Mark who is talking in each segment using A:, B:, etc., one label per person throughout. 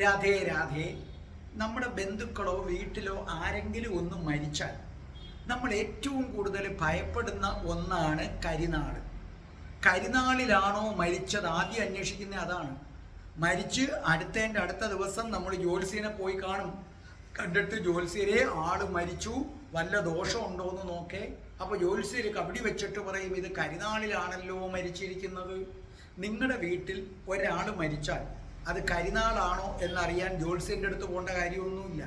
A: രാധേ രാധേ. നമ്മുടെ ബന്ധുക്കളോ വീട്ടിലോ ആരെങ്കിലും ഒന്ന് മരിച്ചാൽ നമ്മൾ ഏറ്റവും കൂടുതൽ ഭയപ്പെടുന്ന ഒന്നാണ് കരിനാൾ. കരിനാളിലാണോ മരിച്ചത്? ആദ്യം അന്വേഷിക്കുന്ന അതാണ്. മരിച്ച് അടുത്തതിന്റെ അടുത്ത ദിവസം നമ്മൾ ജ്യോത്സ്യനെ പോയി കാണും. കണ്ടിട്ട് ജ്യോത്സ്യരെ ആൾ മരിച്ചു. വല്ല ദോഷമുണ്ടോ എന്ന് നോക്കേ. അപ്പോൾ ജ്യോത്സ്യര് കബടി വെച്ചിട്ട് പറയും ഇത് കരിനാളിലാണല്ലോ മരിച്ചിരിക്കുന്നത്. നിങ്ങളുടെ വീട്ടിൽ ഒരാൾ മരിച്ചാൽ അത് കരിനാളാണോ എന്നറിയാൻ ജ്യോത്സ്യന്റെ അടുത്ത് പോകേണ്ട കാര്യമൊന്നുമില്ല.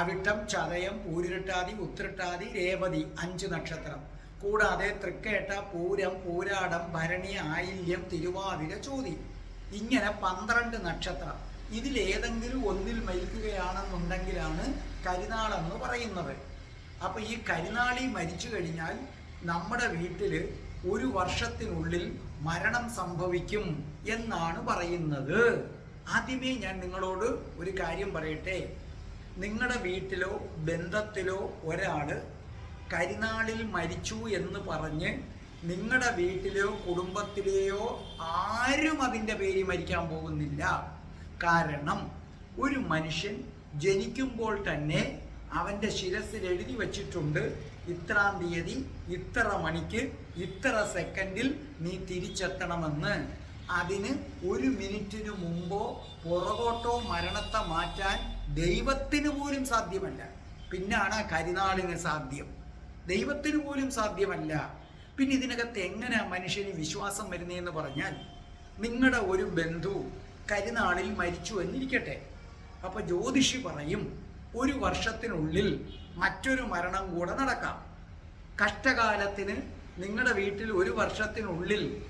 A: അവിട്ടം ചതയം പൂരിരട്ടാതി ഉത്രട്ടാതി രേവതി അഞ്ച് നക്ഷത്രം. കൂടാതെ തൃക്കേട്ട പൂരം പൂരാടം ഭരണി ആയില്യം തിരുവാതിര ചോതി. ഇങ്ങനെ പന്ത്രണ്ട് നക്ഷത്രം. ഇതിലേതെങ്കിലും ഒന്നിൽ മരിക്കുകയാണെന്നുണ്ടെങ്കിലാണ് കരിനാളെന്ന് പറയുന്നത്. അപ്പോൾ ഈ കരിനാളി മരിച്ചു കഴിഞ്ഞാൽ നമ്മുടെ വീട്ടിൽ ഒരു വർഷത്തിനുള്ളിൽ മരണം സംഭവിക്കും എന്നാണ് പറയുന്നത്. ആദ്യമേ ഞാൻ നിങ്ങളോട് ഒരു കാര്യം പറയട്ടെ. നിങ്ങളുടെ വീട്ടിലോ ബന്ധത്തിലോ ഒരാൾ കരിനാളിൽ മരിച്ചു എന്ന് പറഞ്ഞ് നിങ്ങളുടെ വീട്ടിലെയോ കുടുംബത്തിലെയോ ആരും അതിന്റെ പേര് മരിക്കാൻ പോകുന്നില്ല. കാരണം ഒരു മനുഷ്യൻ ജനിക്കുമ്പോൾ തന്നെ അവന്റെ ശിരസിൽ എഴുതി വച്ചിട്ടുണ്ട് ഇത്രാം തീയതി ഇത്ര മണിക്ക് ഇത്ര സെക്കൻഡിൽ നീ തിരിച്ചെത്തണമെന്ന്. അതിന് ഒരു മിനിറ്റിനു മുമ്പോ പുറകോട്ടോ മരണത്തെ മാറ്റാൻ ദൈവത്തിന് പോലും സാധ്യമല്ല. പിന്നാണ് കരിനാളിന് സാധ്യം. ദൈവത്തിന് പോലും സാധ്യമല്ല. പിന്നെ ഇതിനകത്ത് എങ്ങനെ മനുഷ്യന് വിശ്വാസം വരുന്നതെന്ന് പറഞ്ഞാൽ നിങ്ങളുടെ ഒരു ബന്ധു കരിനാളിൽ മരിച്ചു എന്നിരിക്കട്ടെ. അപ്പൊ ജ്യോതിഷി പറയും ഒരു വർഷത്തിനുള്ളിൽ മറ്റൊരു മരണം കൂടെ നടക്കാം. കഷ്ടകാലത്തിന് നിങ്ങളുടെ വീട്ടിൽ ഒരു വർഷത്തിനുള്ളിൽ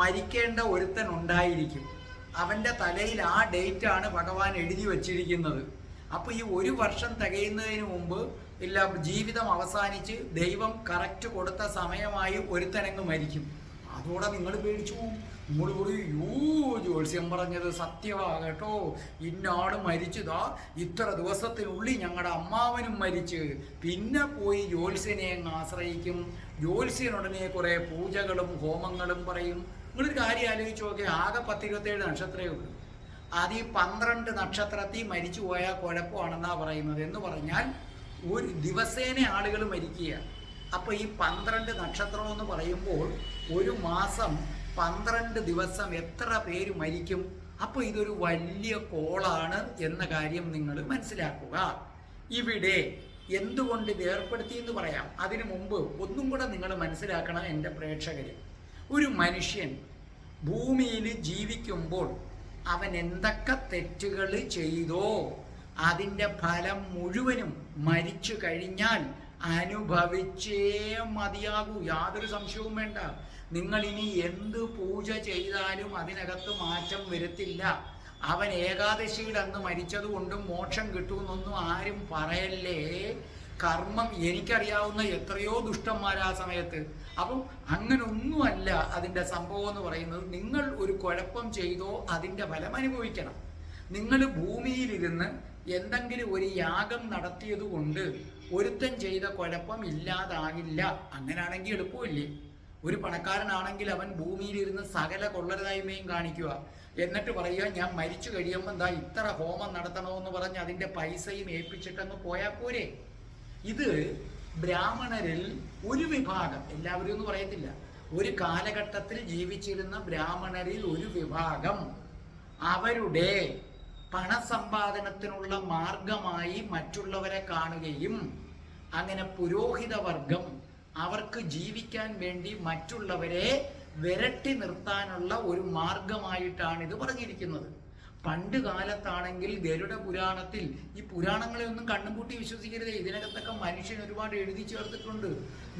A: മരിക്കേണ്ട ഒരുത്തൻ ഉണ്ടായിരിക്കും. അവന്റെ തലയിൽ ആ ഡേറ്റ് ആണ് ഭഗവാൻ എഴുതി വച്ചിരിക്കുന്നത്. അപ്പോൾ ഈ ഒരു വർഷം തികയുന്നതിന് മുമ്പ് ഇല്ല ജീവിതം അവസാനിച്ച് ദൈവം കറക്റ്റ് കൊടുത്ത സമയമായി ഒരുത്തനങ്ങ് മരിക്കും. അതോടെ നിങ്ങൾ പേടിച്ചു പോകും. നിങ്ങൾ പറയും യോ ജോത്സ്യം പറഞ്ഞത് സത്യമാ കേട്ടോ ഇന്നാൾ മരിച്ചതാ ഇത്ര ദിവസത്തിനുള്ളിൽ ഞങ്ങളുടെ അമ്മാവനും മരിച്ച്. പിന്നെ പോയി ജോത്സ്യനെ അങ്ങ് ആശ്രയിക്കും. ജ്യോത്സ്യനുടനെ കുറേ പൂജകളും ഹോമങ്ങളും പറയും. നിങ്ങളൊരു കാര്യം ആലോചിച്ച് നോക്കി ആകെ പത്തിരുപത്തേഴ് നക്ഷത്രമേ ഉള്ളൂ. അത് ഈ പന്ത്രണ്ട് നക്ഷത്രത്തിൽ മരിച്ചു പോയാൽ കുഴപ്പമാണെന്നാ പറയുന്നത് എന്ന് പറഞ്ഞാൽ ഒരു ദിവസേന ആളുകൾ മരിക്കുക അപ്പോൾ ഈ പന്ത്രണ്ട് നക്ഷത്രം എന്ന് പറയുമ്പോൾ ഒരു മാസം പന്ത്രണ്ട് ദിവസം എത്ര പേര് മരിക്കും? അപ്പോൾ ഇതൊരു വലിയ കോളാണ് എന്ന കാര്യം നിങ്ങൾ മനസ്സിലാക്കുക. ഇവിടെ എന്തുകൊണ്ട് ഇത് എന്ന് പറയാം. അതിനു മുമ്പ് ഒന്നും കൂടെ നിങ്ങൾ മനസ്സിലാക്കണം എന്റെ പ്രേക്ഷകർ ഒരു മനുഷ്യൻ ഭൂമിയിൽ ജീവിക്കുമ്പോൾ അവൻ എന്തൊക്കെ തെറ്റുകൾ ചെയ്തോ അതിന്റെ ഫലം മുഴുവനും മരിച്ചു കഴിഞ്ഞാൽ അനുഭവിച്ചേ മതിയാകൂ. യാതൊരു സംശയവും വേണ്ട. നിങ്ങൾ ഇനി എന്ത് പൂജ ചെയ്താലും അതിനകത്ത് മാറ്റം വരുത്തില്ല. അവൻ ഏകാദശിയുടെ അന്ന് മരിച്ചത് കൊണ്ടും മോക്ഷം കിട്ടുമെന്നൊന്നും ആരും പറയല്ലേ? കർമ്മം എനിക്കറിയാവുന്ന എത്രയോ ദുഷ്ടന്മാരാ സമയത്ത്. അപ്പം അങ്ങനെ ഒന്നുമല്ല അതിന്റെ സംഭവം എന്ന് പറയുന്നത്. നിങ്ങൾ ഒരു കുഴപ്പം ചെയ്തോ അതിന്റെ ഫലം അനുഭവിക്കണം. നിങ്ങൾ ഭൂമിയിലിരുന്ന് എന്തെങ്കിലും ഒരു യാഗം നടത്തിയത് കൊണ്ട് ഒരുത്തൻ ചെയ്ത കുഴപ്പം ഇല്ലാതാകില്ല. അങ്ങനാണെങ്കിൽ എളുപ്പമില്ലേ? ഒരു പണക്കാരനാണെങ്കിൽ അവൻ ഭൂമിയിലിരുന്ന് സകല കൊള്ളരുതായ്മയും കാണിക്കുക. എന്നിട്ട് പറയുക ഞാൻ മരിച്ചു കഴിയുമ്പോൾ എന്താ ഇത്ര ഹോമം നടത്തണമെന്ന് പറഞ്ഞ് അതിന്റെ പൈസയും ഏൽപ്പിച്ചിട്ടങ്ങ് പോയാൽ പോരെ? ഇത് ബ്രാഹ്മണരിൽ ഒരു വിഭാഗം എല്ലാവരും എന്ന് പറയത്തില്ല. ഒരു കാലഘട്ടത്തിൽ ജീവിച്ചിരുന്ന ബ്രാഹ്മണരിൽ ഒരു വിഭാഗം അവരുടെ പണസമ്പാദനത്തിനുള്ള മാർഗമായി മറ്റുള്ളവരെ കാണുകയും അങ്ങനെ പുരോഹിത വർഗം അവർക്ക് ജീവിക്കാൻ വേണ്ടി മറ്റുള്ളവരെ വിരട്ടി നിർത്താനുള്ള ഒരു മാർഗമായിട്ടാണ് ഇത് പറഞ്ഞിരിക്കുന്നത്. പണ്ട് കാലത്താണെങ്കിൽ ഗരുഡ പുരാണത്തിൽ ഈ പുരാണങ്ങളെ ഒന്നും കണ്ണുംപൂട്ടി വിശ്വസിക്കരുത്. ഇതിനകത്തൊക്കെ മനുഷ്യൻ ഒരുപാട് എഴുതി ചേർത്തിട്ടുണ്ട്.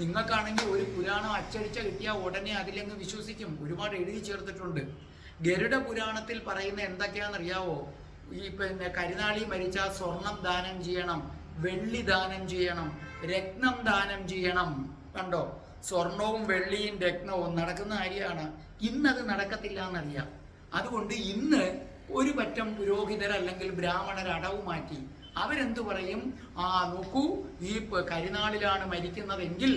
A: നിങ്ങൾക്കാണെങ്കിൽ ഒരു പുരാണം അച്ചടിച്ച കിട്ടിയാൽ ഉടനെ അതിലങ്ങ് വിശ്വസിക്കും. ഒരുപാട് എഴുതി ചേർത്തിട്ടുണ്ട്. ഗരുഡ പുരാണത്തിൽ പറയുന്ന എന്തൊക്കെയാണെന്നറിയാവോ? ഈ പിന്നെ കരുനാളി മരിച്ച സ്വർണം ദാനം ചെയ്യണം വെള്ളി ദാനം ചെയ്യണം രത്നം ദാനം ചെയ്യണം. കണ്ടോ? സ്വർണവും വെള്ളിയും രക്തവും നടക്കുന്ന കാര്യമാണ് ഇന്നത് നടക്കത്തില്ല എന്നറിയാം അതുകൊണ്ട് ഇന്ന് ഒരു പറ്റം പുരോഹിതർ അല്ലെങ്കിൽ ബ്രാഹ്മണർ അടവ് മാറ്റി അവരെന്തു പറയും? ആ നോക്കൂ ഈ കരിനാളിലാണ് മരിക്കുന്നതെങ്കിൽ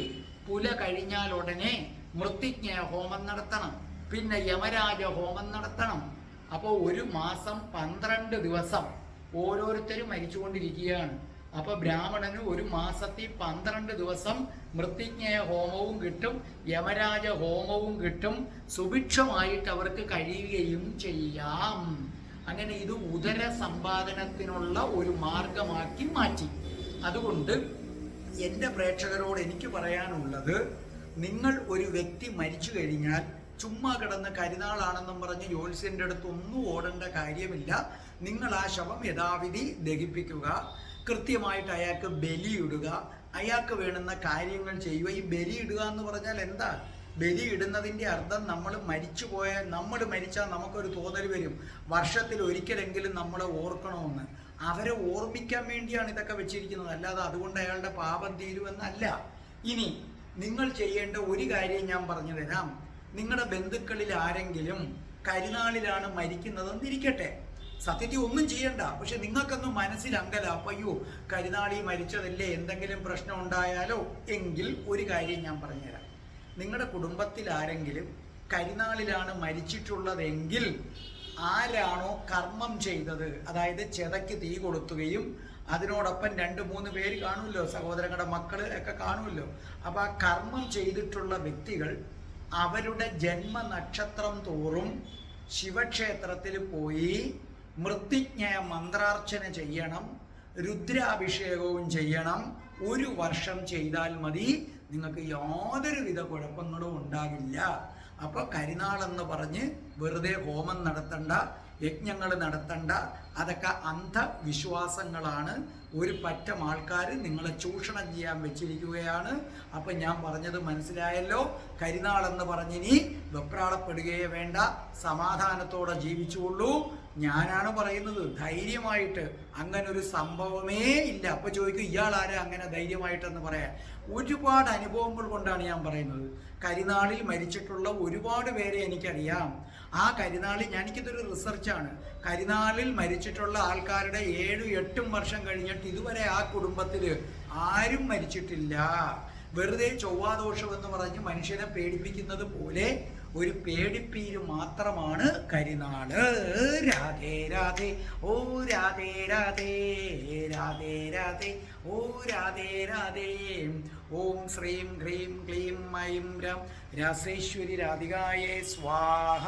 A: പുല കഴിഞ്ഞാൽ ഉടനെ മൃത്തിജ്ഞ ഹോമം നടത്തണം. പിന്നെ യമരാജ ഹോമം നടത്തണം. അപ്പോൾ ഒരു മാസം പന്ത്രണ്ട് ദിവസം ഓരോരുത്തരും മരിച്ചുകൊണ്ടിരിക്കുകയാണ്. അപ്പൊ ബ്രാഹ്മണന് ഒരു മാസത്തിൽ പന്ത്രണ്ട് ദിവസം മൃത്തിജ്ഞയ ഹോമവും കിട്ടും യമരാജ ഹോമവും കിട്ടും സുഭിക്ഷമായിട്ട് അവർക്ക് കഴിയുകയും ചെയ്യാം. അങ്ങനെ ഇത് ഉദര സമ്പാദനത്തിനുള്ള ഒരു മാർഗമാക്കി മാറ്റി. അതുകൊണ്ട് എന്റെ പ്രേക്ഷകരോട് എനിക്ക് പറയാനുള്ളത് നിങ്ങൾ ഒരു വ്യക്തി മരിച്ചു കഴിഞ്ഞാൽ ചുമ്മാ കിടന്ന് കരിനാളാണെന്നും പറഞ്ഞ് ജ്യോത്സ്യന്റെ അടുത്ത് ഒന്നും ഓടേണ്ട കാര്യമില്ല. നിങ്ങൾ ആ ശവം യഥാവിധി ദഹിപ്പിക്കുക. കൃത്യമായിട്ട് അയാൾക്ക് ബലിയിടുക അയാൾക്ക് വേണ്ടുന്ന കാര്യങ്ങൾ ചെയ്യുക. ഈ ബലിയിടുക എന്ന് പറഞ്ഞാൽ എന്താ? ബലി ഇടുന്നതിന്റെ അർത്ഥം നമ്മൾ മരിച്ചു പോയ നമ്മൾ മരിച്ചാൽ നമുക്കൊരു തോന്നൽ വരും. വർഷത്തിൽ ഒരിക്കലെങ്കിലും നമ്മൾ ഓർക്കണമെന്ന്. അവരെ ഓർമ്മിക്കാൻ വേണ്ടിയാണ് ഇതൊക്കെ വെച്ചിരിക്കുന്നത്. അല്ലാതെ അതുകൊണ്ട് അയാളുടെ പാപം തീരുമെന്നല്ല. ഇനി നിങ്ങൾ ചെയ്യേണ്ട ഒരു കാര്യം ഞാൻ പറഞ്ഞു തരാം. നിങ്ങളുടെ ബന്ധുക്കളിൽ ആരെങ്കിലും കരിനാളിലാണ് മരിക്കുന്നതെന്ന് ഇരിക്കട്ടെ സത്യത്തിൽ ഒന്നും ചെയ്യണ്ട. പക്ഷെ നിങ്ങൾക്കൊന്നും മനസ്സിൽ അങ്കല അയ്യോ കരിനാളി മരിച്ചതല്ലേ എന്തെങ്കിലും പ്രശ്നം ഉണ്ടായാലോ? എങ്കിൽ ഒരു കാര്യം ഞാൻ പറഞ്ഞുതരാം. നിങ്ങളുടെ കുടുംബത്തിൽ ആരെങ്കിലും കരിനാളിലാണ് മരിച്ചിട്ടുള്ളതെങ്കിൽ ആരാണോ കർമ്മം ചെയ്തത് അതായത് ചെതയ്ക്ക് തീ കൊളുത്തുകയും അതിനോടൊപ്പം രണ്ട് മൂന്ന് പേര് കാണുമല്ലോ സഹോദരങ്ങളുടെ മക്കൾ ഒക്കെ കാണുമല്ലോ. അപ്പോൾ ആ കർമ്മം ചെയ്തിട്ടുള്ള വ്യക്തികൾ അവരുടെ ജന്മ നക്ഷത്രം തോറും ശിവക്ഷേത്രത്തിൽ പോയി മൃത്തിജ്ഞയ മന്ത്രാർച്ചന ചെയ്യണം രുദ്രാഭിഷേകവും ചെയ്യണം. ഒരു വർഷം ചെയ്താൽ മതി. നിങ്ങൾക്ക് യാതൊരുവിധ കുഴപ്പങ്ങളും ഉണ്ടാകില്ല. അപ്പോൾ കരിനാളെന്ന് പറഞ്ഞ് വെറുതെ ഹോമം നടത്തണ്ട യജ്ഞങ്ങൾ നടത്തണ്ട അതൊക്കെ അന്ധവിശ്വാസങ്ങളാണ്. ഒരു പറ്റം ആൾക്കാർ നിങ്ങളെ ചൂഷണം ചെയ്യാൻ വെച്ചിരിക്കുകയാണ്. അപ്പം ഞാൻ പറഞ്ഞത് മനസ്സിലായല്ലോ. കരിനാളെന്ന് പറഞ്ഞിനി വെപ്രാളപ്പെടുകയേ വേണ്ട. സമാധാനത്തോടെ ജീവിച്ചുകൊള്ളൂ. ഞാനാണ് പറയുന്നത്. ധൈര്യമായിട്ട് അങ്ങനെ ഒരു സംഭവമേ ഇല്ല. അപ്പൊ ചോദിക്കും ഇയാൾ ആരാ അങ്ങനെ ധൈര്യമായിട്ടെന്ന് പറയാൻ? ഒരുപാട് അനുഭവങ്ങൾ കൊണ്ടാണ് ഞാൻ പറയുന്നത്. കരിനാളിൽ മരിച്ചിട്ടുള്ള ഒരുപാട് പേരെ എനിക്കറിയാം. ആ കരിനാളിൽ ഞാൻ എനിക്കിതൊരു റിസർച്ചാണ്. കരിനാളിൽ മരിച്ചിട്ടുള്ള ആൾക്കാരുടെ ഏഴും എട്ടും വർഷം കഴിഞ്ഞിട്ട് ഇതുവരെ ആ കുടുംബത്തിൽ ആരും മരിച്ചിട്ടില്ല. വെറുതെ ചൊവ്വാദോഷം എന്ന് പറഞ്ഞ് മനുഷ്യനെ പേടിപ്പിക്കുന്നത് പോലെ ഒരു പേടിപ്പീര് മാത്രമാണ് കരിനാൾ. രാധേ രാധേ ഓ രാധേ രാധേ രാധേ രാധേ ഓ രാധേ രാധേ. ഓം ശ്രീം ഹ്രീം ക്ലീം ഐം രം. രാസേശ്വരി രാധികായേ സ്വാഹ.